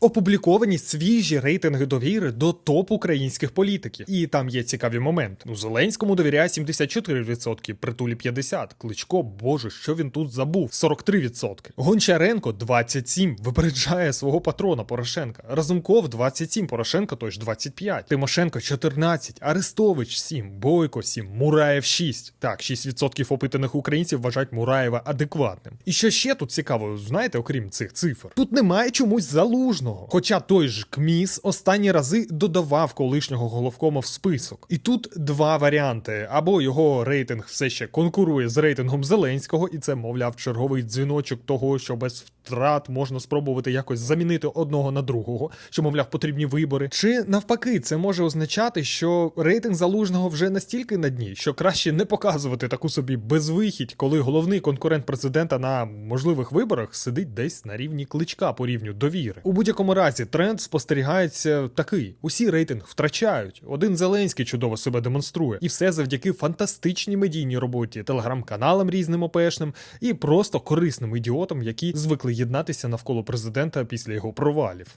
Опубліковані свіжі рейтинги довіри до топ українських політиків. І там є цікаві моменти. Ну, Зеленському довіряє 74%, притулі 50%. Кличко, боже, що він тут забув? 43%. Гончаренко 27%, випереджає свого патрона Порошенка. Разумков 27%, Порошенко тож 25%. Тимошенко 14%, Арестович 7%, Бойко 7%, Мураєв 6%. Так, 6% опитаних українців вважають Мураєва адекватним. І що ще тут цікаво, знаєте, окрім цих цифр? Тут немає чомусь залужного. Хоча той ж КМІС останні рази додавав колишнього головкома в список. І тут два варіанти: або його рейтинг все ще конкурує з рейтингом Зеленського, і це, мовляв, черговий дзвіночок того, що без втрат можна спробувати якось замінити одного на другого, що, мовляв, потрібні вибори. Чи навпаки, це може означати, що рейтинг залужного вже настільки на дні, що краще не показувати таку собі безвихідь, коли головний конкурент президента на можливих виборах сидить десь на рівні кличка по рівню довіри. У будь-якому разі тренд спостерігається такий: усі рейтинг втрачають. Один Зеленський чудово себе демонструє, і все завдяки фантастичній медійній роботі, телеграм-каналам різним ОПшним і просто корисним ідіотам, які звикли єднатися навколо президента після його провалів.